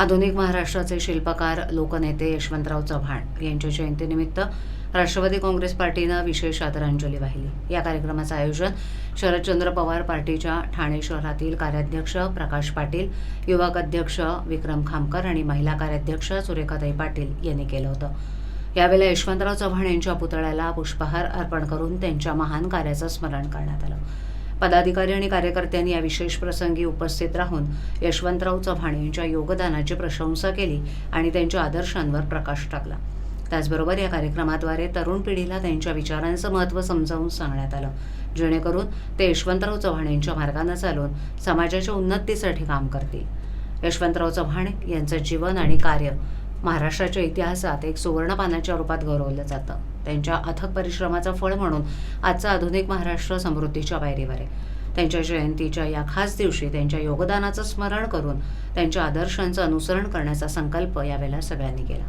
आधुनिक महाराष्ट्राचे शिल्पकार लोकनेते यशवंतराव चव्हाण यांच्या जयंतीनिमित्त राष्ट्रवादी काँग्रेस पार्टीनं विशेष आदरांजली वाहिली. या कार्यक्रमाचं आयोजन शरदचंद्र पवार पार्टीच्या ठाणे शहरातील कार्याध्यक्ष प्रकाश पाटील युवक अध्यक्ष विक्रम खामकर आणि महिला कार्याध्यक्ष सुरेखाताई पाटील यांनी केलं होतं. यावेळेला यशवंतराव चव्हाण यांच्या पुतळ्याला पुष्पहार अर्पण करून त्यांच्या महान कार्याचं स्मरण करण्यात आलं. पदाधिकारी आणि कार्यकर्त्यांनी या विशेष प्रसंगी उपस्थित राहून यशवंतराव चव्हाण यांच्या योगदानाची प्रशंसा केली आणि त्यांच्या आदर्शांवर प्रकाश टाकला. त्याचबरोबर या कार्यक्रमाद्वारे तरुण पिढीला त्यांच्या विचारांचं महत्त्व समजावून सांगण्यात आलं. जेणेकरून ते यशवंतराव चव्हाण यांच्या मार्गानं चालून समाजाच्या उन्नतीसाठी काम करतील. यशवंतराव चव्हाण यांचं जीवन आणि कार्य महाराष्ट्राच्या इतिहासात एक सुवर्णपानाच्या रूपात गौरवलं जातं. त्यांच्या अथक परिश्रमाचं फळ म्हणून आजचा आधुनिक महाराष्ट्र समृद्धीच्या पायरीवर आहे. त्यांच्या जयंतीच्या या खास दिवशी त्यांच्या योगदानाचं स्मरण करून त्यांच्या आदर्शांचं अनुसरण करण्याचा संकल्प यावेळेला सगळ्यांनी केला.